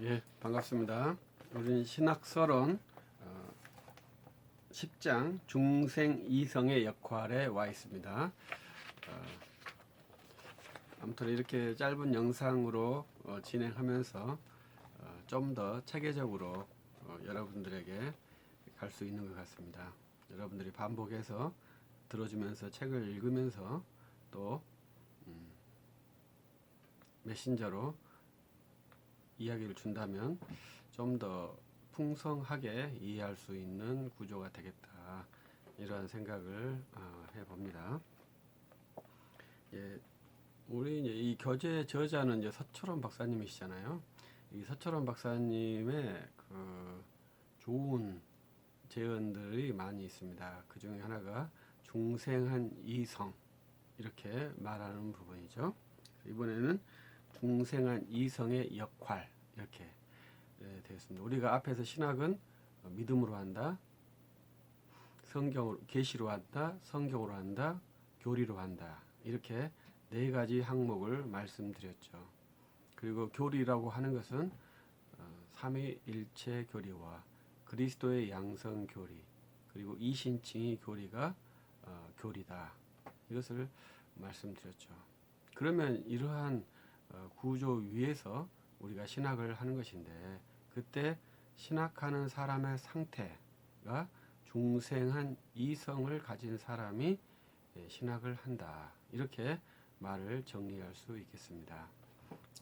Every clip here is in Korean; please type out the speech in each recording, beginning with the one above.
예, 반갑습니다. 우리는 신학설원 어, 10장 중생 이성의 역할에 와 있습니다. 어, 아무튼 이렇게 짧은 영상으로 어, 진행하면서 어, 좀더 체계적으로 어, 여러분들에게 갈 수 있는 것 같습니다. 여러분들이 반복해서 들어주면서 책을 읽으면서 또 음, 메신저로 이야기를 준다면 좀 더 풍성하게 이해할 수 있는 구조가 되겠다 이런 생각을 어, 해봅니다. 예, 우리 이제 이 교재 저자는 이제 서철원 박사님이시잖아요. 이 서철원 박사님의 그 좋은 제언들이 많이 있습니다. 그 중에 하나가 중생한 이성 이렇게 말하는 부분이죠. 이번에는 중생한 이성의 역할 이렇게 예, 되었습니다. 우리가 앞에서 신학은 어, 믿음으로 한다, 성경으로 계시로 한다, 성경으로 한다, 교리로 한다 이렇게 네 가지 항목을 말씀드렸죠. 그리고 교리라고 하는 것은 어, 삼위일체 교리와 그리스도의 양성 교리 그리고 이신칭의 교리가 어, 교리다 이것을 말씀드렸죠. 그러면 이러한 어, 구조 위에서 우리가 신학을 하는 것인데 그때 신학하는 사람의 상태가 중생한 이성을 가진 사람이 예, 신학을 한다 이렇게 말을 정리할 수 있겠습니다.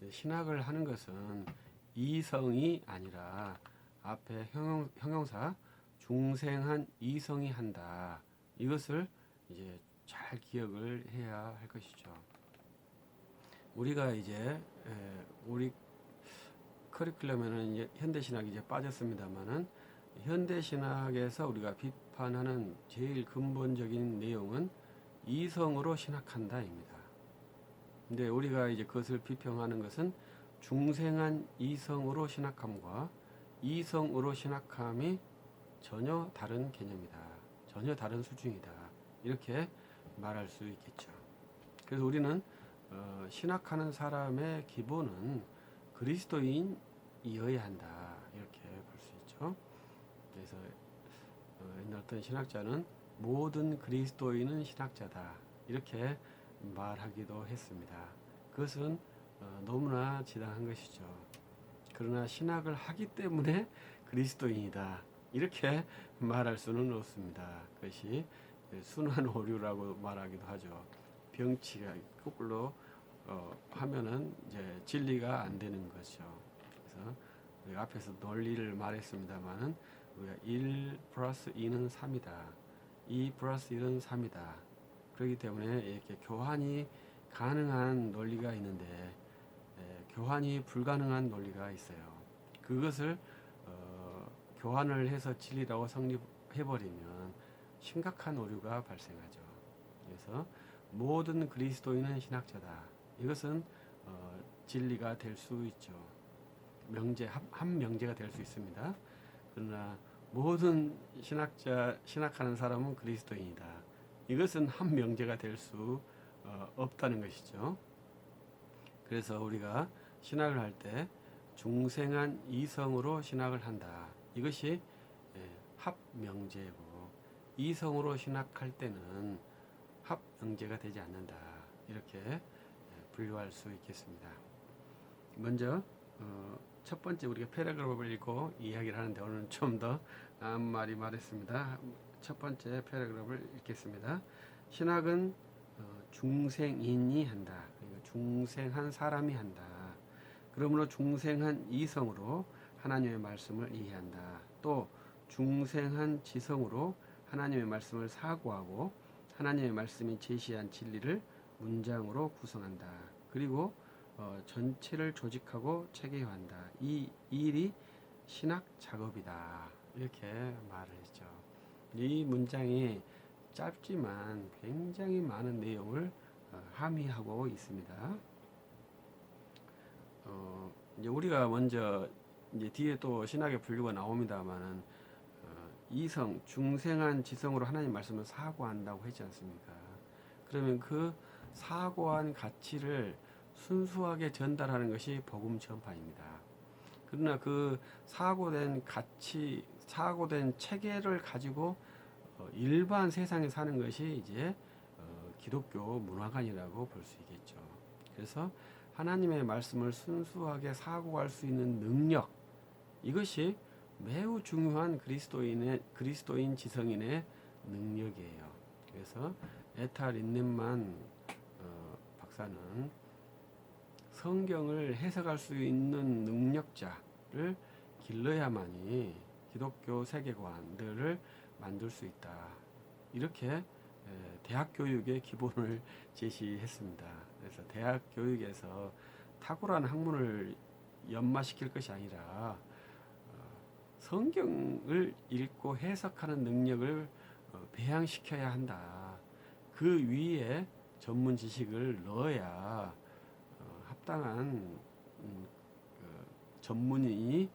예, 신학을 하는 것은 이성이 아니라 앞에 형용, 형용 사 중생한 이성이 한다 이것을 이제 잘 기억을 해야 할 것이죠. 우리가 이제 에, 우리 커리큘럼에는 이제 현대 신학이 이제 빠졌습니다만은 현대 신학에서 우리가 비판하는 제일 근본적인 내용은 이성으로 신학한다입니다. 근데 우리가 이제 그것을 비평하는 것은 중생한 이성으로 신학함과 이성으로 신학함이 전혀 다른 개념이다. 전혀 다른 수준이다. 이렇게 말할 수 있겠죠. 그래서 우리는 어, 신학하는 사람의 기본은 그리스도인이어야 한다. 이렇게 볼 수 있죠. 그래서 어, 옛날 어떤 신학자는 모든 그리스도인은 신학자다. 이렇게 말하기도 했습니다. 그것은 어, 너무나 지당한 것이죠. 그러나 신학을 하기 때문에 그리스도인이다. 이렇게 말할 수는 없습니다. 그것이 순환 오류라고 말하기도 하죠. 병치가 거꾸로 어, 하면은 이제 진리가 안 되는 거죠. 그래서 우리 앞에서 논리를 말했습니다만은 우리가 1 플러스 2는 3이다. 2 플러스 1은 3이다. 그렇기 때문에 이렇게 교환이 가능한 논리가 있는데 에, 교환이 불가능한 논리가 있어요. 그것을 어, 교환을 해서 진리라고 성립해 버리면 심각한 오류가 발생하죠. 그래서 모든 그리스도인은 신학자다. 이것은 어, 진리가 될 수 있죠. 명제 한, 한 명제가 될 수 있습니다. 그러나 모든 신학자 신학하는 사람은 그리스도인이다. 이것은 한 명제가 될수 어, 없다는 것이죠. 그래서 우리가 신학을 할 때 중생한 이성으로 신학을 한다. 이것이 예, 합명제고 이성으로 신학할 때는 합명제가 되지 않는다. 이렇게 예, 분류할 수 있겠습니다. 먼저 어, 첫 번째 우리가 패러그래프를 읽고 이야기를 하는데 오늘은 좀 더 앞말이 말했습니다. 첫 번째 패러그래프를 읽겠습니다. 신학은 어, 중생인이 한다. 그러니까 중생한 사람이 한다. 그러므로 중생한 이성으로 하나님의 말씀을 이해한다. 또 중생한 지성으로 하나님의 말씀을 사고하고 하나님의 말씀이 제시한 진리를 문장으로 구성한다. 그리고 어, 전체를 조직하고 체계화한다. 이 일이 신학 작업이다. 이렇게 말을 했죠. 이 문장이 짧지만 굉장히 많은 내용을 어, 함의하고 있습니다. 어, 이제 우리가 먼저 이제 뒤에 또 신학의 분류가 나옵니다만은 어, 이성, 중생한 지성으로 하나님 말씀을 사고한다고 했지 않습니까? 그러면 그 사고한 가치를 순수하게 전달하는 것이 복음 전파입니다. 그러나 그 사고된 가치, 사고된 체계를 가지고 어, 일반 세상에 사는 것이 이제 어, 기독교 문화관이라고 볼 수 있겠죠. 그래서 하나님의 말씀을 순수하게 사고할 수 있는 능력 이것이 매우 중요한 그리스도인의 그리스도인 지성인의 능력이에요. 그래서 에타 린넨만 어, 박사는 성경을 해석할 수 있는 능력자를 길러야만이 기독교 세계관들을 만들 수 있다. 이렇게 에, 대학 교육의 기본을 제시했습니다. 그래서 대학 교육에서 탁월한 학문을 연마시킬 것이 아니라 어, 성경을 읽고 해석하는 능력을 어, 배양시켜야 한다. 그 위에 전문 지식을 넣어야 어, 합당한 음, 그 전문인이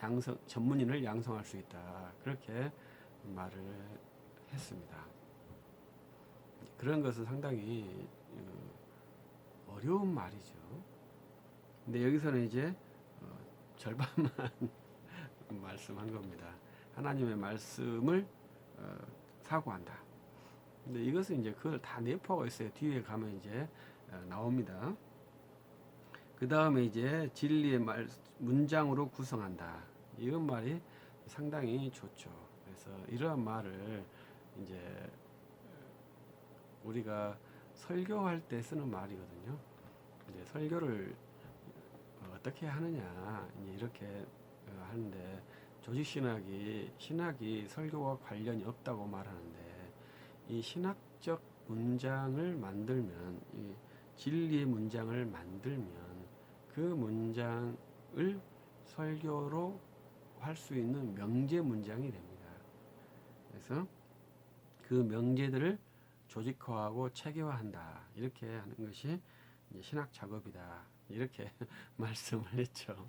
양성 전문인을 양성할 수 있다. 그렇게 말을 했습니다. 그런 것은 상당히 어, 어려운 말이죠. 근데 여기서는 이제 어, 절반만 말씀한 겁니다. 하나님의 말씀을 어, 사고한다. 근데 이것은 이제 그걸 다 내포하고 있어요. 뒤에 가면 이제 어, 나옵니다. 그 다음에 이제 진리의 말 문장으로 구성한다. 이런 말이 상당히 좋죠. 그래서 이러한 말을 이제 우리가 설교할 때 쓰는 말이거든요. 이제 설교를 어떻게 하느냐 이렇게 어, 하는데 조직 신학이 신학이 설교와 관련이 없다고 말하는데 이 신학적 문장을 만들면 이 진리의 문장을 만들면 그 문장을 설교로 할 수 있는 명제 문장이 됩니다. 그래서 그 명제들을 조직화하고 체계화한다. 이렇게 하는 것이 신학 작업이다. 이렇게 말씀을 했죠.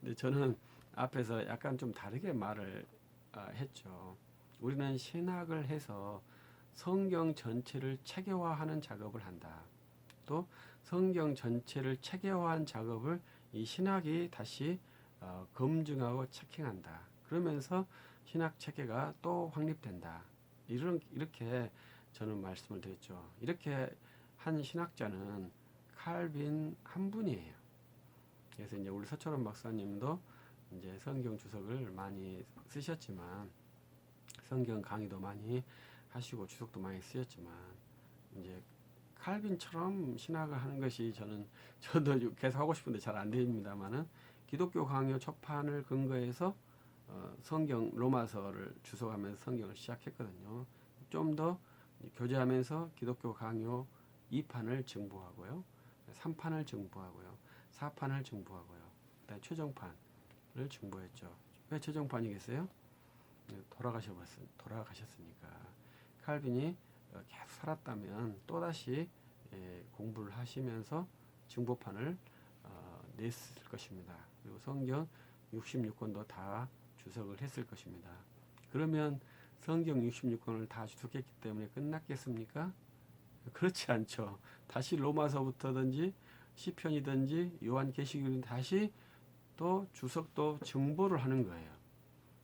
근데 저는 앞에서 약간 좀 다르게 말을 아, 했죠. 우리는 신학을 해서 성경 전체를 체계화하는 작업을 한다. 또 성경 전체를 체계화한 작업을 이 신학이 다시 어, 검증하고 체킹한다. 그러면서 신학 체계가 또 확립된다. 이런 이렇게 저는 말씀을 드렸죠. 이렇게 한 신학자는 칼빈 한 분이에요. 그래서 이제 우리 서철원 박사님도 이제 성경 주석을 많이 쓰셨지만 성경 강의도 많이 하시고 주석도 많이 쓰셨지만 이제 칼빈처럼 신학을 하는 것이 저는 저도 계속 하고 싶은데 잘 안 됩니다만은 기독교 강요 초판을 근거해서 어, 성경 로마서를 주석하면서 성경을 시작했거든요. 좀 더 교제하면서 기독교 강요 2판을 정보하고요. 3판을 정보하고요. 4판을 정보하고요. 그다음에 최종판 을 정보했죠. 왜 최종판이겠어요? 네, 돌아가셔봤 돌아가셨으니까 칼빈이 어, 계속 살았다면 또다시 예, 공부를 하시면서 증보판을 어, 냈을 것입니다. 그리고 성경 66권도 다 주석을 했을 것입니다. 그러면 성경 66권을 다 주석했기 때문에 끝났겠습니까? 그렇지 않죠. 다시 로마서부터든지 시편이든지 요한계시록은 다시 또 주석도 증보를 하는 거예요.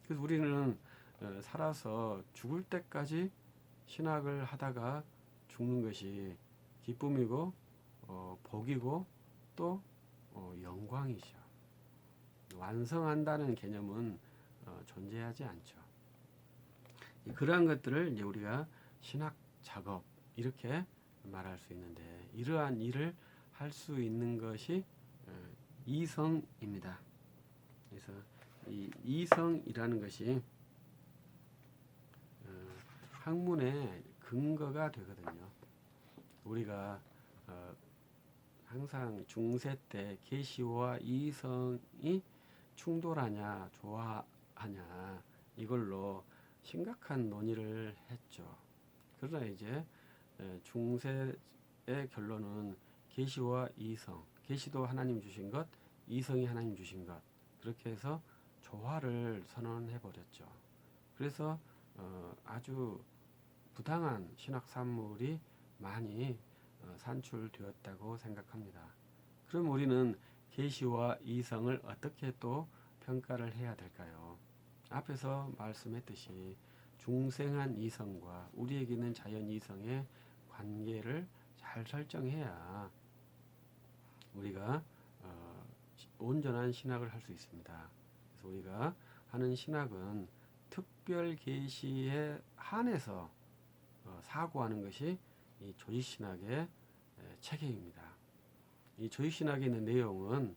그래서 우리는 어, 살아서 죽을 때까지 신학을 하다가 죽는 것이 기쁨이고 어, 복이고 또 어, 영광이죠. 완성한다는 개념은 어, 존재하지 않죠. 그러한 것들을 이제 우리가 신학 작업 이렇게 말할 수 있는데 이러한 일을 할 수 있는 것이 어, 이성입니다. 그래서 이 이성이라는 것이 어, 학문의 근거가 되거든요. 우리가 어, 항상 중세 때 계시와 이성이 충돌하냐 좋아하냐 이걸로 심각한 논의를 했죠. 그러나 이제 에, 중세의 결론은 계시와 이성, 계시도 하나님 주신 것, 이성이 하나님 주신 것 그렇게 해서 조화를 선언해 버렸죠. 그래서 어, 아주 부당한 신학 산물이 많이 어, 산출되었다고 생각합니다. 그럼 우리는 계시와 이성을 어떻게 또 평가를 해야 될까요? 앞에서 말씀했듯이 중생한 이성과 우리에게 있는 자연 이성의 관계를 잘 설정해야 우리가 어, 시- 온전한 신학을 할 수 있습니다. 그래서 우리가 하는 신학은 특별 계시에 한해서 어, 사고하는 것이 이 조지 신학의 에, 체계입니다. 이 조지 신학에 내용은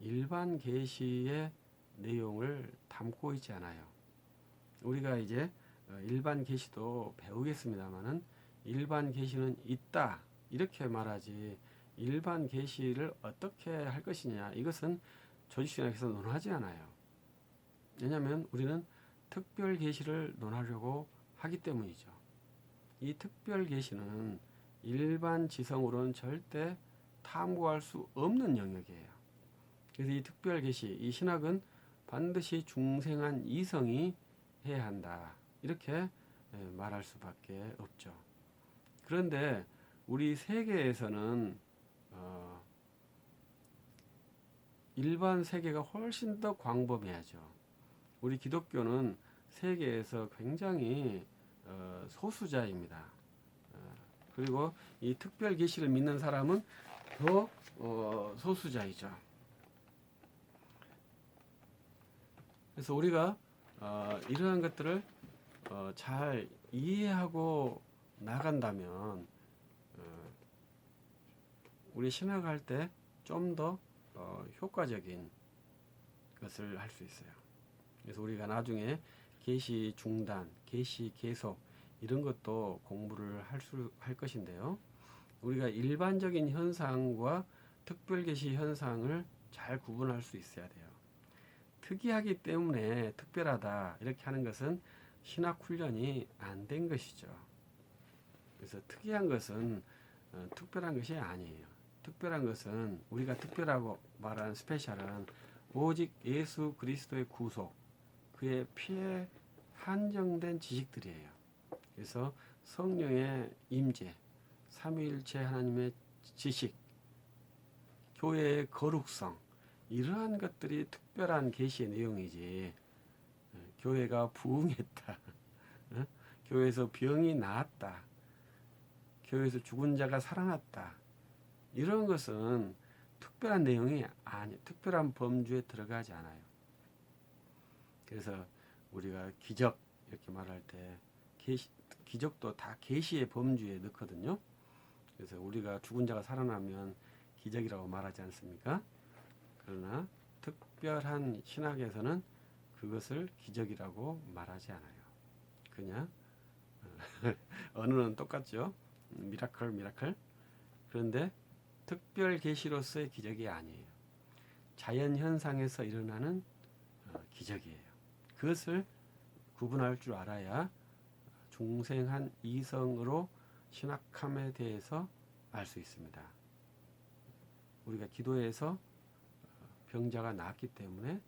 일반 계시의 내용을 담고 있지 않아요. 우리가 이제 어, 일반 계시도 배우겠습니다만은 일반 계시는 있다 이렇게 말하지 일반 계시를 어떻게 할 것이냐 이것은 조지신학에서 논하지 않아요. 왜냐하면 우리는 특별 계시를 논하려고 하기 때문이죠. 이 특별 계시는 일반 지성으로는 절대 탐구할 수 없는 영역이에요. 그래서 이 특별 계시, 이 신학은 반드시 중생한 이성이 해야 한다. 이렇게 예, 말할 수밖에 없죠. 그런데 우리 세계에서는 어, 일반 세계가 훨씬 더 광범위하죠. 우리 기독교는 세계에서 굉장히 어, 소수자입니다. 어, 그리고 이 특별 계시를 믿는 사람은 더 어, 소수자이죠. 그래서 우리가 어, 이러한 것들을 어, 잘 이해하고 나간다면 어, 우리 신학할 때 좀더 어, 효과적인 것을 할 수 있어요. 그래서 우리가 나중에 계시 중단, 계시 계속 이런 것도 공부를 할 수 할 것인데요. 우리가 일반적인 현상과 특별 계시 현상을 잘 구분할 수 있어야 돼요. 특이하기 때문에 특별하다 이렇게 하는 것은 신학 훈련이 안 된 것이죠. 그래서 특이한 것은 어, 특별한 것이 아니에요. 특별한 것은 우리가 특별하고 말하는 스페셜은 오직 예수 그리스도의 구속, 그의 피에 한정된 지식들이에요. 그래서 성령의 임재, 삼위일체 하나님의 지식, 교회의 거룩성 이러한 것들이 특별한 계시의 내용이지. 어, 교회가 부흥했다. 어? 교회에서 병이 나았다. 교회에서 죽은 자가 살아났다. 이런 것은 특별한 내용이 아니, 특별한 범주에 들어가지 않아요. 그래서 우리가 기적 이렇게 말할 때 계시, 기적도 다 계시의 범주에 넣거든요. 그래서 우리가 죽은 자가 살아나면 기적이라고 말하지 않습니까? 그러나 특별한 신학에서는 그것을 기적이라고 말하지 않아요. 그냥 어, 언어는 똑같죠. 미라클 미라클. 그런데 특별 계시로서의 기적이 아니에요. 자연 현상에서 일어나는 어, 기적이에요. 그것을 구분할 줄 알아야 중생한 이성으로 신학함에 대해서 알 수 있습니다. 우리가 기도해서 어, 병자가 나았기 때문에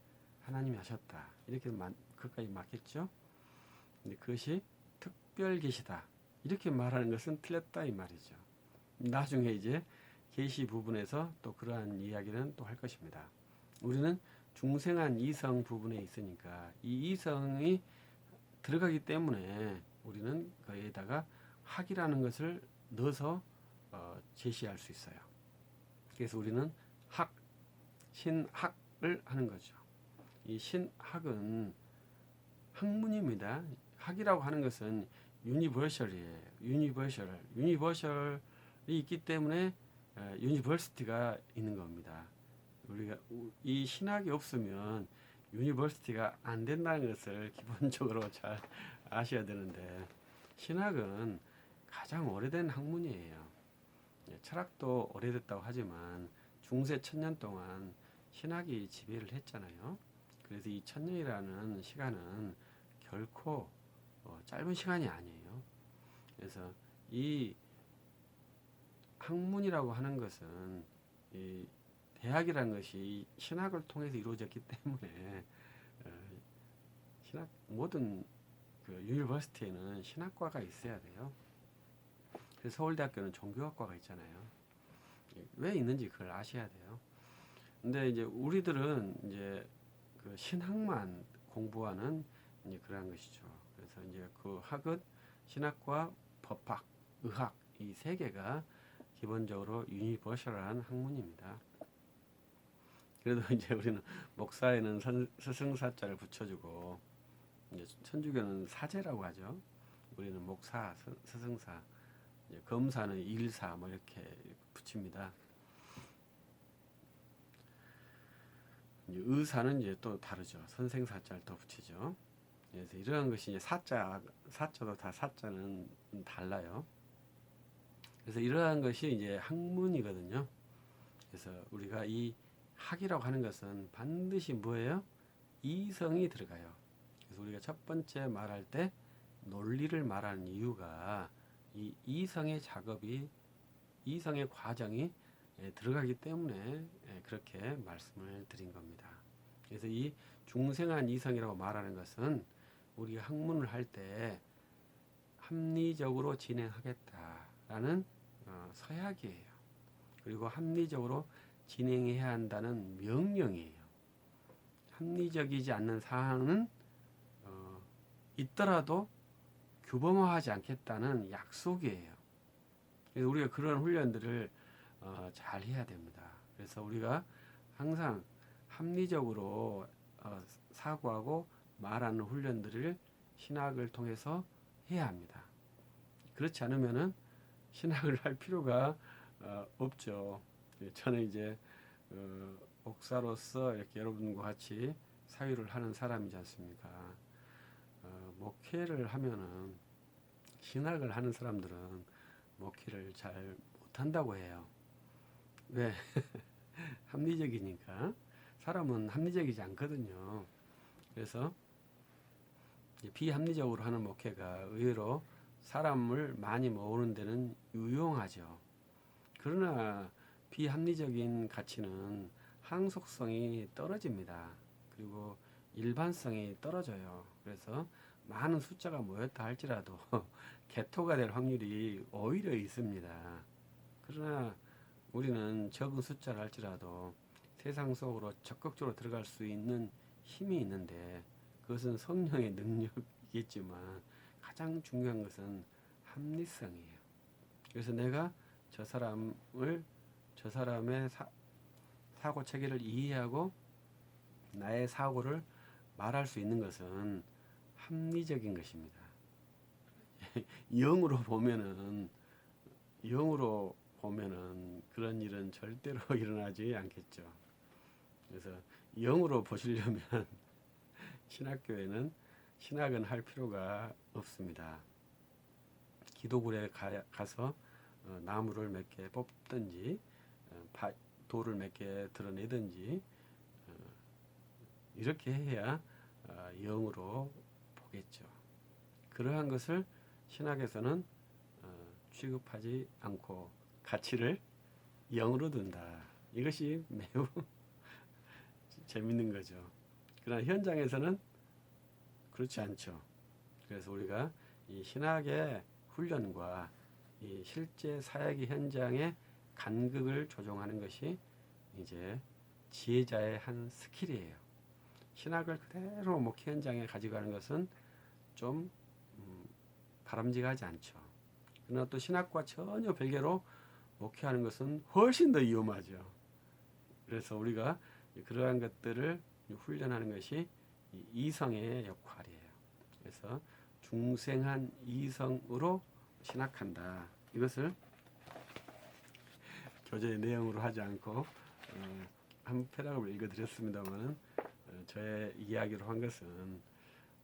하나님이 하셨다. 이렇게 만, 그까지 맞겠죠? 근데 그것이 특별 계시다. 이렇게 말하는 것은 틀렸다 이 말이죠. 나중에 이제 계시 부분에서 또 그러한 이야기는 또 할 것입니다. 우리는 중생한 이성 부분에 있으니까 이 이성이 들어가기 때문에 우리는 거기에다가 학이라는 것을 넣어서 어, 제시할 수 있어요. 그래서 우리는 학, 신학을 하는 거죠. 이 신학은 학문입니다. 학이라고 하는 것은 유니버셜이에요. 유니버셜. 유니버셜이 있기 때문에 어, 유니버시티가 있는 겁니다. 우리가 우- 이 신학이 없으면 유니버시티가 안 된다는 것을 기본적으로 잘 아셔야 되는데 신학은 가장 오래된 학문이에요. 예, 철학도 오래됐다고 하지만 중세 천년 동안 신학이 지배를 했잖아요. 그래서 이 천년이라는 시간은 결코 어, 짧은 시간이 아니에요. 그래서 이 학문이라고 하는 것은 이 대학이라는 것이 신학을 통해서 이루어졌기 때문에 어, 신학 모든 그 유니버시티에는 신학과가 있어야 돼요. 그래서 서울대학교는 종교학과가 있잖아요. 왜 있는지 그걸 아셔야 돼요. 근데 이제 우리들은 이제 그 신학만 공부하는 이제 그러한 것이죠. 그래서 이제 그 학은 신학과 법학, 의학 이 세 개가 기본적으로 유니버셜한 학문입니다. 그래도 이제 우리는 목사에는 선, 스승사자를 붙여주고 이제 천주교는 사제라고 하죠. 우리는 목사, 스- 스승사, 검사는 일사 뭐 이렇게 붙입니다. 이제 의사는 이제 또 다르죠. 선생사자를 더 붙이죠. 그래서 이러한 것이 이제 사자, 사자도 다 사자는 달라요. 그래서 이러한 것이 이제 학문이거든요. 그래서 우리가 이 학이라고 하는 것은 반드시 뭐예요? 이성이 들어가요. 그래서 우리가 첫 번째 말할 때 논리를 말하는 이유가 이 이성의 작업이 이성의 과정이 예, 들어가기 때문에 예, 그렇게 말씀을 드린 겁니다. 그래서 이 중생한 이성이라고 말하는 것은 우리 학문을 할 때 합리적으로 진행하겠다 라는 어, 서약이에요. 그리고 합리적으로 진행해야 한다는 명령이에요. 합리적이지 않는 사항은 어, 있더라도 규범화하지 않겠다는 약속이에요. 그래서 우리가 그런 훈련들을 어, 잘 해야 됩니다. 그래서 우리가 항상 합리적으로 어, 사고하고 말하는 훈련들을 신학을 통해서 해야 합니다. 그렇지 않으면은 신학을 할 필요가 어, 없죠. 예, 저는 이제 어, 목사로서 이렇게 여러분과 같이 사유를 하는 사람이지 않습니까? 어, 목회를 하면은 신학을 하는 사람들은 목회를 잘 못한다고 해요. 왜? 합리적이니까. 사람은 합리적이지 않거든요. 그래서 비합리적으로 하는 목회가 의외로 사람을 많이 모으는 데는 유용하죠. 그러나 비합리적인 가치는 항속성이 떨어집니다. 그리고 일반성이 떨어져요. 그래서 많은 숫자가 모였다 할지라도 개토가 될 확률이 오히려 있습니다. 그러나 우리는 적은 숫자를 할지라도 세상 속으로 적극적으로 들어갈 수 있는 힘이 있는데 그것은 성령의 능력이겠지만 가장 중요한 것은 합리성이에요. 그래서 내가 저 사람을 저 사람의 사, 사고 체계를 이해하고 나의 사고를 말할 수 있는 것은 합리적인 것입니다. 영으로 보면은 영으로 보면은 그런 일은 절대로 일어나지 않겠죠. 그래서 영으로 보시려면 신학교에는 신학은 할 필요가 없습니다. 기도굴에 가, 가서 어, 나무를 몇 개 뽑든지 어, 바, 돌을 몇 개 드러내든지 어, 이렇게 해야 어, 영으로 보겠죠. 그러한 것을 신학에서는 어, 취급하지 않고 가치를 영으로 둔다. 이것이 매우 재밌는 거죠. 그러나 현장에서는 그렇지 않죠. 그래서 우리가 이 신학의 훈련과 이 실제 사역의 현장의 간극을 조정하는 것이 이제 지혜자의 한 스킬이에요. 신학을 그대로 목회 현장에 가져가는 것은 좀 음, 바람직하지 않죠. 그러나 또 신학과 전혀 별개로 목회하는 것은 훨씬 더 위험하죠. 그래서 우리가 그러한 것들을 훈련하는 것이 이 이성의 역할이에요. 그래서 중생한 이성으로 신학한다. 이것을 교재의 내용으로 하지 않고 어, 한 패락을 읽어드렸습니다만 어, 저의 이야기로 한 것은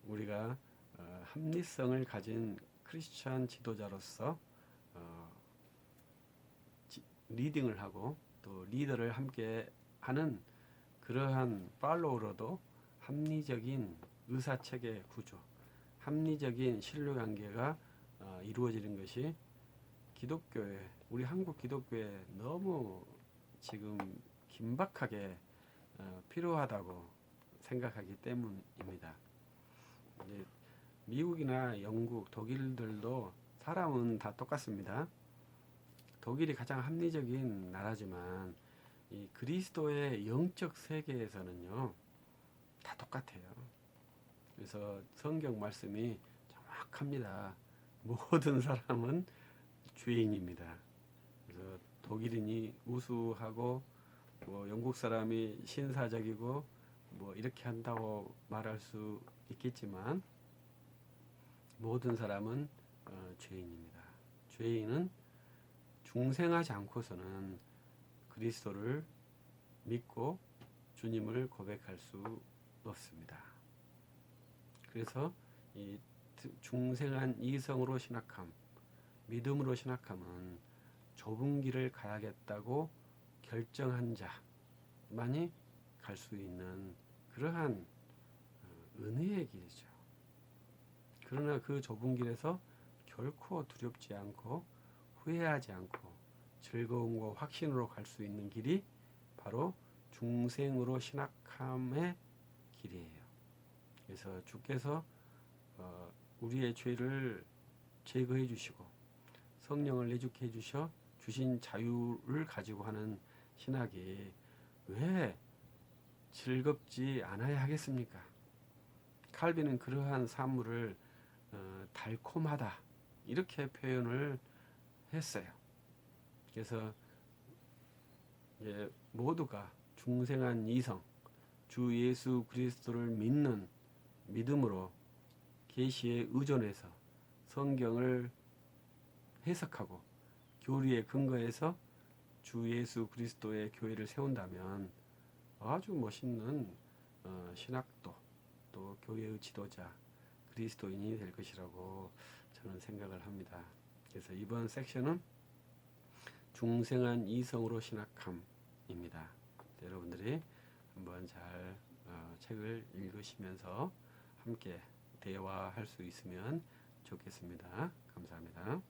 우리가 어, 합리성을 가진 크리스천 지도자로서 리딩을 하고 또 리더를 함께 하는 그러한 팔로우로도 합리적인 의사 체계 구조, 합리적인 신뢰 관계가 어, 이루어지는 것이 기독교에 우리 한국 기독교에 너무 지금 긴박하게 어, 필요하다고 생각하기 때문입니다. 이제 미국이나 영국, 독일들도 사람은 다 똑같습니다. 독일이 가장 합리적인 나라지만 이 그리스도의 영적 세계에서는요 다 똑같아요. 그래서 성경 말씀이 정확합니다. 모든 사람은 죄인입니다. 그래서 독일인이 우수하고 뭐 영국 사람이 신사적이고 뭐 이렇게 한다고 말할 수 있겠지만 모든 사람은 어, 죄인입니다. 죄인은 중생하지 않고서는 그리스도를 믿고 주님을 고백할 수 없습니다. 그래서 이 중생한 이성으로 신학함, 믿음으로 신학함은 좁은 길을 가야겠다고 결정한 자만이 갈 수 있는 그러한 어, 은혜의 길이죠. 그러나 그 좁은 길에서 결코 두렵지 않고 후회하지 않고 즐거움과 확신으로 갈 수 있는 길이 바로 중생으로 신학함의 길이에요. 그래서 주께서 어, 우리의 죄를 제거해 주시고 성령을 내주게 해 주셔 주신 자유를 가지고 하는 신학이 왜 즐겁지 않아야 하겠습니까? 칼빈은 그러한 사물을 어, 달콤하다 이렇게 표현을 했어요. 그래서 모두가 중생한 이성 주 예수 그리스도를 믿는 믿음으로 계시에 의존해서 성경을 해석하고 교리에 근거해서 주 예수 그리스도의 교회를 세운다면 아주 멋있는 어, 신학도 또 교회의 지도자 그리스도인이 될 것이라고 저는 생각을 합니다. 그래서 이번 섹션은 중생한 이성으로 신학함입니다. 여러분들이 한번 잘 어, 책을 읽으시면서 함께 대화할 수 있으면 좋겠습니다. 감사합니다.